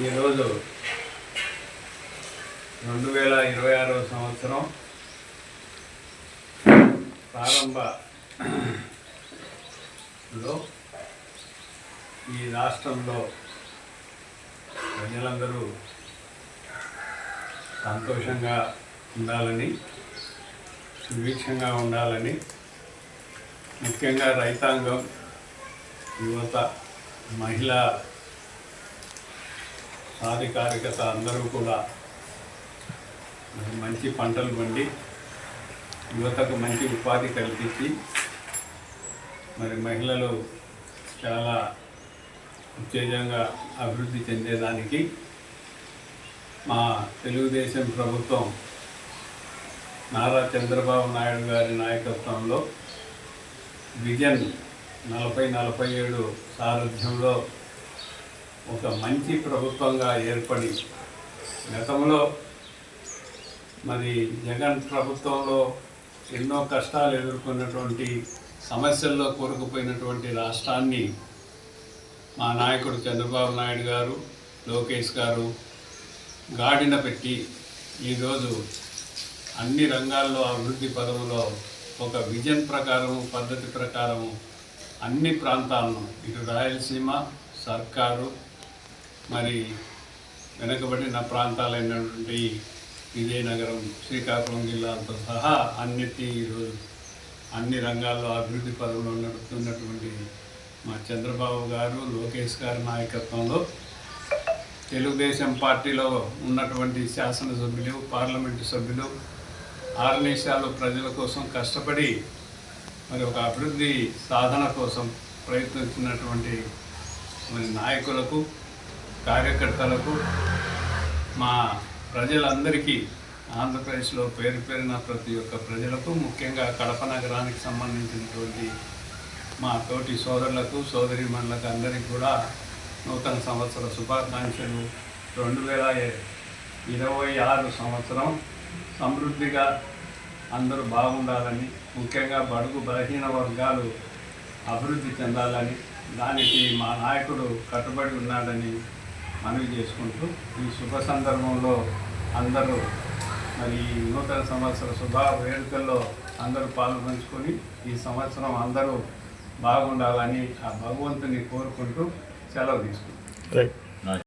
ఈరోజు రెండు వేల ఇరవై ఆరవ సంవత్సరం ప్రారంభలో ఈ రాష్ట్రంలో ప్రజలందరూ సంతోషంగా ఉండాలని సుభిక్షంగా ఉండాలని ముఖ్యంగా రైతాంగం యువత మహిళా సాధికారికత అందరూ కూడా మరి మంచి పంటలు పండి యువతకు మంచి ఉపాధి కల్పించి మరి మహిళలు చాలా ఉత్తేజంగా అభివృద్ధి చెందేదానికి మా తెలుగుదేశం ప్రభుత్వం నారా చంద్రబాబు నాయుడు గారి నాయకత్వంలో విజన్ నలభై నలభై ఏడు సారథ్యంలో ఒక మంచి ప్రభుత్వంగా ఏర్పడి గతంలో మరి జగన్ ప్రభుత్వంలో ఎన్నో కష్టాలు ఎదుర్కొన్నటువంటి సమస్యల్లో కూరుకుపోయినటువంటి రాష్ట్రాన్ని మా నాయకుడు చంద్రబాబు నాయుడు గారు లోకేష్ గారు గాడిన పెట్టి ఈరోజు అన్ని రంగాల్లో అభివృద్ధి పదవులో ఒక విజన్ ప్రకారం పద్ధతి ప్రకారం అన్ని ప్రాంతాలను ఇటు రాయలసీమ సర్కారు మరి వెనుకబడిన ప్రాంతాలైనటువంటి విజయనగరం శ్రీకాకుళం జిల్లాలతో సహా అన్నిటి ఈరోజు అన్ని రంగాల్లో అభివృద్ధి పదవులు నడుపుతున్నటువంటి మా చంద్రబాబు గారు లోకేష్ గారి నాయకత్వంలో తెలుగుదేశం పార్టీలో ఉన్నటువంటి శాసనసభ్యులు పార్లమెంటు సభ్యులు ఆర్నిషాలు ప్రజల కోసం కష్టపడి మరి ఒక అభివృద్ధి సాధన కోసం ప్రయత్నిస్తున్నటువంటి మరి నాయకులకు కార్యకర్తలకు మా ప్రజలందరికీ ఆంధ్రప్రదేశ్లో పేరు పేరిన ప్రతి ఒక్క ప్రజలకు ముఖ్యంగా కడప నగరానికి సంబంధించినటువంటి మా తోటి సోదరులకు సోదరిమణులకు అందరికీ కూడా నూతన సంవత్సర శుభాకాంక్షలు. రెండు వేల ఇరవై ఆరు సంవత్సరం సమృద్ధిగా అందరూ బాగుండాలని ముఖ్యంగా బడుగు బలహీన వర్గాలు అభివృద్ధి చెందాలని దానికి మా నాయకుడు కట్టుబడి ఉన్నాడని మనవి చేసుకుంటూ ఈ శుభ సందర్భంలో అందరూ మరి ఈ నూతన సంవత్సర శుభ వేడుకల్లో అందరూ పాల్పంచుకొని ఈ సంవత్సరం అందరూ బాగుండాలని ఆ భగవంతుని కోరుకుంటూ సెలవు తీసుకుంటాం